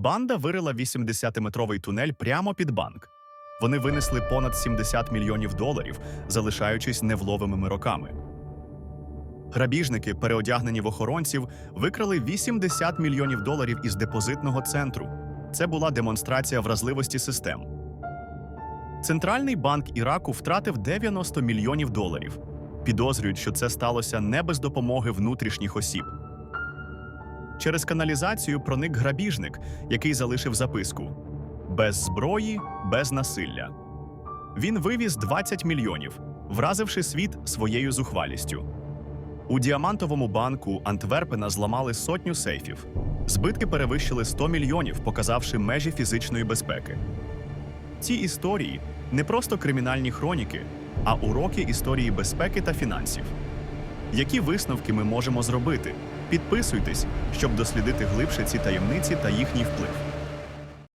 Банда вирила 80-метровий тунель прямо під банк. Вони винесли понад 70 мільйонів доларів, залишаючись невловимими роками. Грабіжники, переодягнені в охоронців, викрали 80 мільйонів доларів із депозитного центру. Це була демонстрація вразливості систем. Центральний банк Іраку втратив 90 мільйонів доларів. Підозрюють, що це сталося не без допомоги внутрішніх осіб. Через каналізацію проник грабіжник, який залишив записку: без зброї, без насилля. Він вивіз 20 мільйонів, вразивши світ своєю зухвалістю. У діамантовому банку Антверпена зламали сотню сейфів. Збитки перевищили 100 мільйонів, показавши межі фізичної безпеки. Ці історії не просто кримінальні хроніки, а уроки історії безпеки та фінансів. Які висновки ми можемо зробити? Підписуйтесь, щоб дослідити глибше ці таємниці та їхній вплив.